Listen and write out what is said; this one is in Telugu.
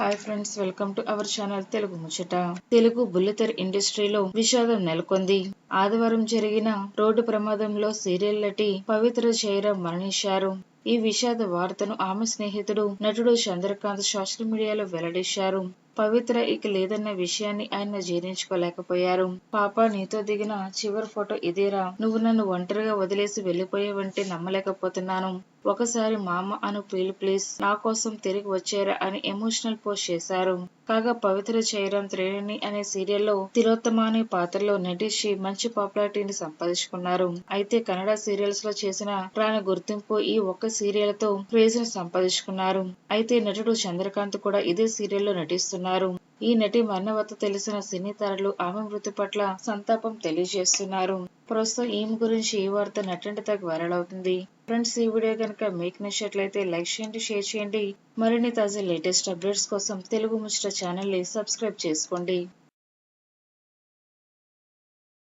Hi friends welcome to our channel Telugu ముచ్చట తెలుగు బుల్లితెర ఇండస్ట్రీలో విషాదం నెలకొంది. ఆదివారం జరిగిన రోడ్డు ప్రమాదంలో సీరియల్ నటి పవిత్ర జయరాం మరణించారు. ఈ విషాద వార్తను ఆమె స్నేహితుడు నటుడు చంద్రకాంత్ సోషల్ మీడియాలో వెల్లడించారు పవిత్ర ఇక లేదన్న విషయాన్ని ఆయన జీర్ణించుకోలేకపోయారు. పాప నీతో దిగిన చివరి ఫోటో ఇదేరా. నువ్వు నన్ను ఒంటరిగా వదిలేసి వెళ్ళిపోయావంటే నమ్మలేకపోతున్నాను. ఒకసారి మామ అను పీల్ ప్లీజ్. నా కోసం తిరిగి వచ్చారా అని ఎమోషనల్ పోస్ట్ చేశారు. కాగా పవిత్ర చేయడం త్రేణి అనే సీరియల్లో తిలోత్తమ అనే పాత్రలో నటించి మంచి పాపులారిటీని సంపాదించుకున్నారు. అయితే కన్నడ సీరియల్స్లో చేసిన రాని గుర్తింపు ఈ ఒక్క సీరియల్తో క్రేజ్ను సంపాదించుకున్నారు. అయితే నటుడు చంద్రకాంత్ కూడా ఇదే సీరియల్లో నటిస్తున్నారు. ఈ నటి మరణవత తెలిసిన సినీ తారలు ఆమె మృతి పట్ల సంతాపం తెలియజేస్తున్నారు. ప్రస్తుతం ఈమె గురించి ఈ వార్త నటంటి తగ్గ వైరల్ అవుతుంది. ఫ్రెండ్స్ ఈ వీడియో కనుక మీకు నచ్చినట్లయితే లైక్ చేయండి షేర్ చేయండి. మరిన్ని తాజా లేటెస్ట్ అప్డేట్స్ కోసం తెలుగు ముచ్చట ఛానల్ని సబ్స్క్రైబ్ చేసుకోండి.